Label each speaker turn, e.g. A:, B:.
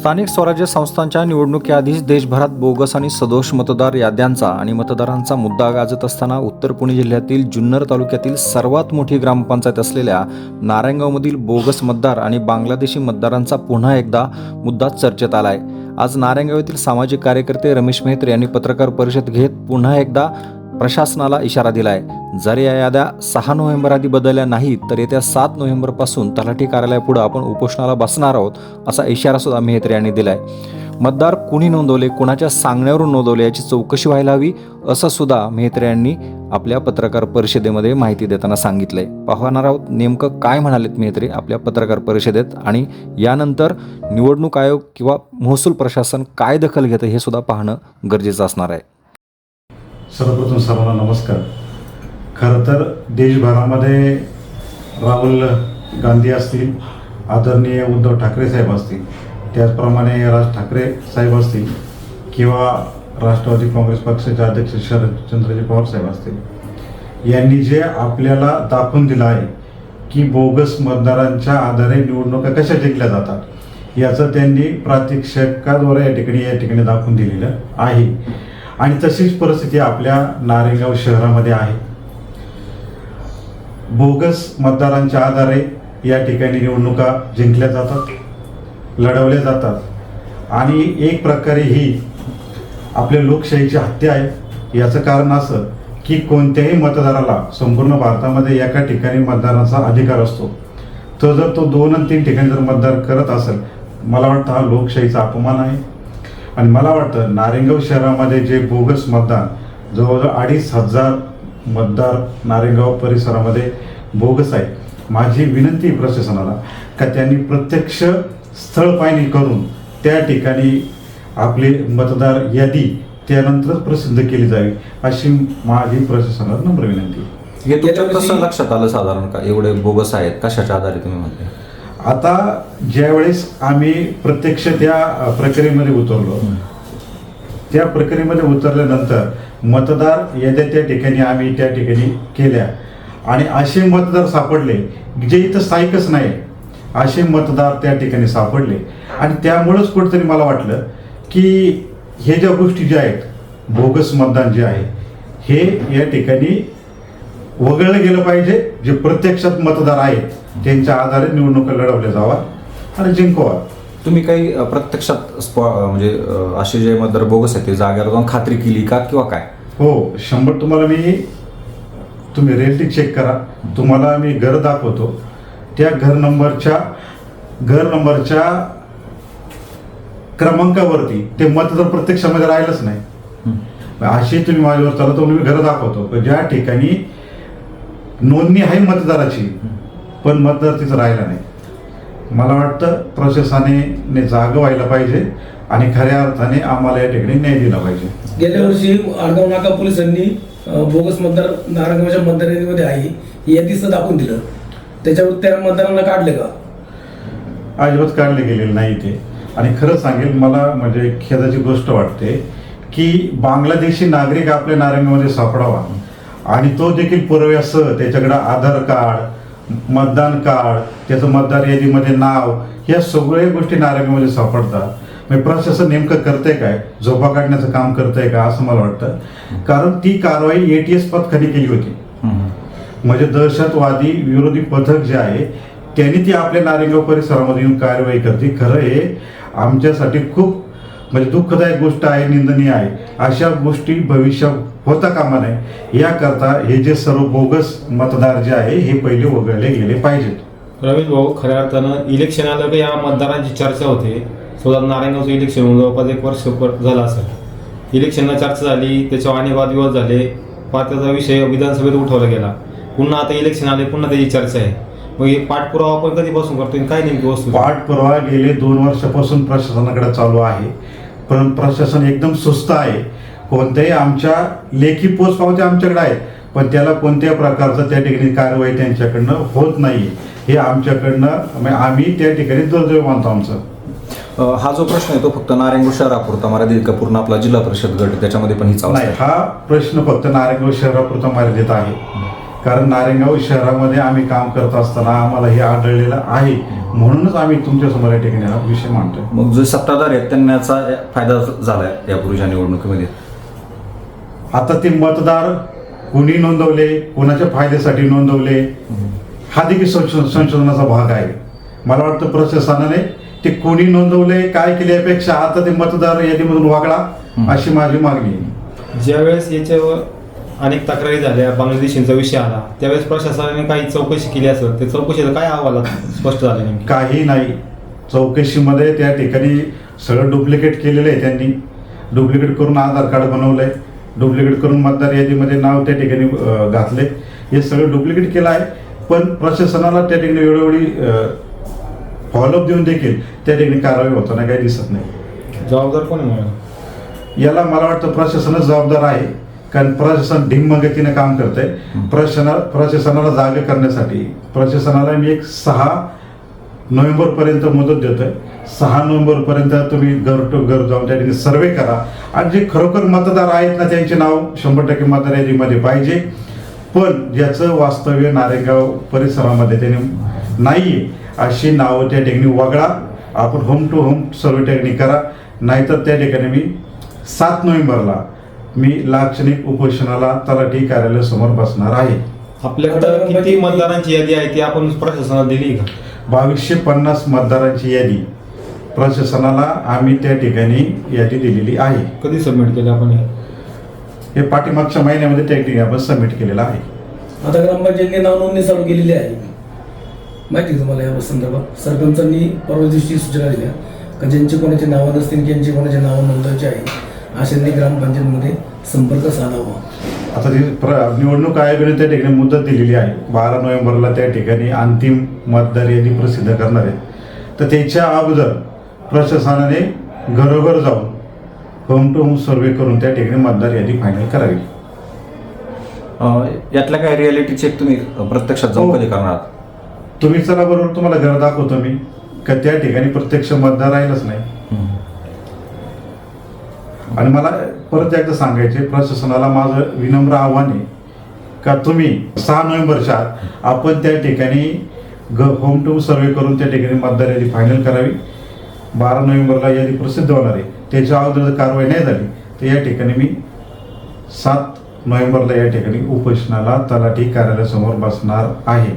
A: स्थानिक स्वराज्य संस्थांच्या निवडणुकीआधीच देशभरात बोगस आणि सदोष मतदार याद्यांचा आणि मतदारांचा मुद्दा गाजत असताना उत्तर पुणे जिल्ह्यातील जुन्नर तालुक्यातील सर्वात मोठी ग्रामपंचायत असलेल्या नारायणगावमधील बोगस मतदार आणि बांगलादेशी मतदारांचा पुन्हा एकदा मुद्दा चर्चेत आलाय. आज नारायणगाव येथील सामाजिक कार्यकर्ते रमेश मेहत्रे यांनी पत्रकार परिषद घेत पुन्हा एकदा प्रशासनाला इशारा दिलाय. जर या याद्या सहा नोव्हेंबर आधी बदलल्या नाहीत तर येत्या सात नोव्हेंबरपासून तलाठी कार्यालयापुढे आपण उपोषणाला बसणार आहोत असा इशारा सुद्धा मेहत्रे यांनी दिलाय. मतदार कुणी नोंदवले कुणाच्या सांगण्यावरून नोंदवले याची चौकशी व्हायला हवी असं सुद्धा मेहत्रे यांनी आपल्या पत्रकार परिषदेमध्ये माहिती देताना सांगितलंय. पाहणार आहोत नेमकं काय म्हणालेत मेहत्रे आपल्या पत्रकार परिषदेत आणि यानंतर निवडणूक आयोग किंवा महसूल प्रशासन काय दखल घेतं हे सुद्धा पाहणं गरजेचं असणार आहे.
B: सर्वप्रथम सर्वांना नमस्कार. खरं तर देशभरामध्ये राहुल गांधी असतील आदरणीय उद्धव ठाकरे साहेब असतील त्याचप्रमाणे राज ठाकरे साहेब असतील किंवा राष्ट्रवादी काँग्रेस पक्षाचे अध्यक्ष शरदचंद्रजी पवार साहेब असतील यांनी जे आपल्याला दाखवून दिलं आहे की बोगस मतदारांच्या आधारे निवडणुका कशा जिंकल्या जातात याचं त्यांनी प्रात्यक्षिकाद्वारे या ठिकाणी या ठिकाणी दाखवून दिलेलं आहे. आणि तशीच परिस्थिती आपल्या नारेगाव शहरामध्ये आहे. बोगस मतदारांच्या आधारे या ठिकाणी निवडणुका जिंकल्या जातात लढवल्या जातात. आणि एक प्रकारे ही आपल्या लोकशाहीची हत्या आहे याचं कारण असं की कोणत्याही मतदाराला संपूर्ण भारतामध्ये एका ठिकाणी मतदानाचा अधिकार असतो. तो जर तो दोन आणि तीन ठिकाणी जर मतदार करत असेल मला वाटतं हा लोकशाहीचा अपमान आहे. आणि मला वाटतं नारेगाव शहरामध्ये जे बोगस मतदान जवळजवळ अडीच हजार मतदार नारेगाव परिसरामध्ये बोगस आहे माझी विनंती प्रशासनाला का त्यांनी प्रत्यक्ष स्थळ पाहणी करून त्या ठिकाणी आपली मतदार यादी त्यानंतरच प्रसिद्ध केली जावी अशी माझी प्रशासनाला नम्र विनंती
A: हे तुमच्या कसं लक्षात आलं साधारण का? एवढे बोगस आहेत कशाच्या आधारे तुम्ही म्हणते
B: आता ज्यावेळेस आम्ही प्रत्यक्ष त्या प्रक्रियेमध्ये उतरलो त्या प्रक्रियेमध्ये उतरल्यानंतर मतदार याद्या त्या ठिकाणी आम्ही त्या ठिकाणी केल्या. आणि असे मतदार सापडले जे इथं स्थायिकच नाही असे मतदार त्या ठिकाणी सापडले. आणि त्यामुळंच कुठेतरी मला वाटलं की हे ज्या गोष्टी ज्या आहेत बोगस मतदान जे आहे हे या ठिकाणी वगळलं गेलं पाहिजे जे प्रत्यक्षात मतदार आहेत. त्यांच्या आधारे निवडणुका लढवल्या जावा आणि जिंकवा
A: तुम्ही काही अ, प्रत्यक्षात स्पॉ अ, म्हणजे अ, असे जे मतदार बोगस आहेत ते जागेवर जाऊन खात्री केली का किंवा काय?
B: हो शंभर तुम्हाला मी तुम्ही रेल्टी चेक करा. तुम्हाला मी घर दाखवतो. त्या घर नंबरच्या घर नंबरच्या क्रमांकावरती ते मतदार प्रत्यक्षामध्ये राहिलंच नाही. अशी तुम्ही माझ्यावर चालत तर मी घर दाखवतो. पण ज्या ठिकाणी नोंदणी आहे मतदाराची पण मतदार तिथं राहिला नाही. मला वाटतं प्रशासनाने जागं व्हायला पाहिजे आणि खऱ्या अर्थाने आम्हाला या ठिकाणी न्याय दिला पाहिजे.
C: गेल्या वर्षी आडगाव नाका पोलिसांनी बोगस मतदार नारायणगावच्या मतदार यादीमध्ये आहे यादी सुद्धा दाखवून दिलं. त्याच्यावर त्या मतदारांना काढले का?
B: अजिबात काढले गेलेले नाही ते. आणि खरं सांगेल मला म्हणजे खेदाची गोष्ट वाटते की बांगलादेशी नागरिक आपल्या नारंगामध्ये सापडावा. आणि तो देखील पुराव्यासह त्याच्याकडे आधार कार्ड मतदान कार्ड त्याचं मतदार यादीमध्ये नाव या सगळ्या गोष्टी नारंगामध्ये सापडतात. म्हणजे प्रशासन नेमकं करतंय काय? झोपा काढण्याचं काम करतंय का? असं मला वाटतं. कारण ती कारवाई एटीएस पथकाने केली होती. म्हणजे दहशतवादी विरोधी पथक जे आहे त्यांनी ती आपल्या नारेगाव परिसरामध्ये येऊन कारवाई करते. खरं हे आमच्यासाठी खूप म्हणजे दुःखदायक गोष्ट आहे निंदनीय आहे अशा गोष्टी भविष्यात होता कामा नये. याकरता हे जे सर्व बोगस मतदार जे आहे हे पहिले वगळले गेले पाहिजेत.
D: रवींद्र भाऊ खऱ्या अर्थानं इलेक्शन आलं की या मतदारांची चर्चा होते. सुद्धा नारायणगावचं इलेक्शन जवळपास एक वर्ष वर झालं असेल. इलेक्शनला चर्चा झाली त्याच्यावर अनेक वादविवाद झाले. पार त्याचा विषय विधानसभेत उठवला गेला. पुन्हा आता इलेक्शन आले पुन्हा त्याची चर्चा आहे. मग हे पाठपुरावा आपण कधीपासून करतोय? आणि काय नेमकी वस्तू?
B: पाठपुरावा गेले दोन वर्षापासून प्रशासनाकडे चालू आहे. पण प्रशासन एकदम सुस्त आहे. कोणत्याही आमच्या लेखी पोच पावत्या आमच्याकडे आहेत पण त्याला कोणत्या प्रकारचं त्या ठिकाणी कारवाई त्यांच्याकडनं होत नाही हे आमच्याकडनं म्हणजे आम्ही त्या ठिकाणी दुर्दैव मानतो आमचं.
A: हा जो प्रश्न आहे तो फक्त नारायणगाव शहरापुरता मर्यादित का पूर्ण आपला जिल्हा परिषद गट त्याच्यामध्ये पण हीच
B: नाही हा प्रश्न फक्त नारायणगाव शहरापुरता मर्यादित आहे. कारण नारेगाव शहरामध्ये आम्ही काम करत असताना आम्हाला हे आढळलेलं आहे. म्हणूनच आम्ही तुमच्यासमोर या ठिकाणी हा विषय मांडतोय.
A: मग जे सत्ताधार आहेत त्यांना याचा फायदा झालाय यापूर्वीच्या निवडणुकीमध्ये?
B: आता ते मतदार कुणी नोंदवले कोणाच्या फायद्यासाठी नोंदवले हा देखील संशो- संशोधनाचा भाग आहे. मला वाटतं प्रशासनाने ते कोणी नोंदवले काय केले यापेक्षा आता ते मतदार यादीमधून वागळा अशी माझी मागणी आहे.
D: ज्यावेळेस याच्यावर अनेक तक्रारी झाल्या बांगलादेशींचा विषय आला. त्यावेळेस प्रशासनाने काही चौकशी केली असेल त्या चौकशीचं काय अहवालात स्पष्ट झालं नेमकी.
B: काही नाही. चौकशीमध्ये त्या ठिकाणी सगळं डुप्लिकेट केलेलं आहे त्यांनी. डुप्लिकेट करून आधार कार्ड बनवलंय. डुप्लिकेट करून मतदार यादीमध्ये नाव त्या ठिकाणी घातले हे सगळं डुप्लिकेट केलं आहे पण प्रशासनाला त्या ठिकाणी वेळोवेळी फॉलोअप देऊन देखील त्या ठिकाणी कारवाई होताना काही दिसत नाही.
D: जबाबदार कोणी
B: याला मला वाटतं प्रशासनच जबाबदार आहे. कारण प्रशासन ढिम्म गतीने काम करतंय. प्रशासना प्रशासनाला जागे करण्यासाठी प्रशासनाला मी एक सहा नोव्हेंबर पर्यंत मुदत देतोय. सहा नोव्हेंबर पर्यंत तुम्ही घर टू घर जाऊन त्या ठिकाणी सर्वे करा. आणि जे खरोखर मतदार आहेत ना त्यांचे नाव शंभर टक्के मतदार यादीमध्ये पाहिजे. पण ज्याचं वास्तव्य नारेगाव परिसरामध्ये त्याने नाहीये अशी नावं त्या ठिकाणी वगळा. आपण होम टू होम सर्वे त्या ठिकाणी करा. नाहीतर त्या ठिकाणी मी सात नोव्हेंबरला मी लाक्षणिक उपोषणाला तलाठी कार्यालयासमोर बसणार आहे.
D: आपल्याकडं किती मतदारांची यादी आहे ती आपण प्रशासनाला दिली का?
B: बावीसशे पन्नास मतदारांची यादी. प्रशासनाला आम्ही त्या ठिकाणी यादी दिलेली आहे.
D: कधी सबमिट केली आपण हे?
B: हे पाठीमागच्या महिन्यामध्ये त्या ठिकाणी आपण सबमिट केलेलं आहे.
C: आता ग्रामपंचायतने नाव नोंदणी चालू केलेली आहे. माहिती आहे तुम्हाला या संदर्भात? सरपंचांनी परवा दिवशी सूचना दिल्या का ज्यांचे कोणाचे नावं नसतील ज्यांचे कोणाचे नावं नोंदवायचे आहे अशांनी ग्रामपंचायतमध्ये संपर्क साधावा
B: आता ती प्र निवडणूक आयोगाने त्या ठिकाणी मुदत दिलेली आहे. बारा नोव्हेंबरला त्या ठिकाणी अंतिम मतदार यादी प्रसिद्ध करणार आहेत. तर त्याच्या अगोदर प्रशासनाने घरोघर जाऊन होम टू होम सर्वे करून त्या ठिकाणी मतदार यादी फायनल करावी.
A: अं, यातल्या काही रियालिटी चेक तुम्ही प्रत्यक्षात जाऊन
B: हो.
A: कधी करणार? आहात?
B: तुम्ही चला बरोबर तुम्हाला घर दाखवतो मी. का त्या ठिकाणी प्रत्यक्ष मतदार राहीलच नाही. आणि मला परत एकदा सांगायचे प्रशासनाला माझं विनम्र आव्हान आहे का तुम्ही सहा नोव्हेंबरच्या आपण त्या ठिकाणी ग होम टू सर्वे करून त्या ठिकाणी मतदार यादी फायनल करावी. बारा नोव्हेंबरला यादी प्रसिद्ध होणार आहे. त्याच्या अगोदर जर कारवाई नाही झाली तर या ठिकाणी मी सात नोव्हेंबरला या ठिकाणी उपोषणाला तलाठी कार्यालयासमोर बसणार आहे.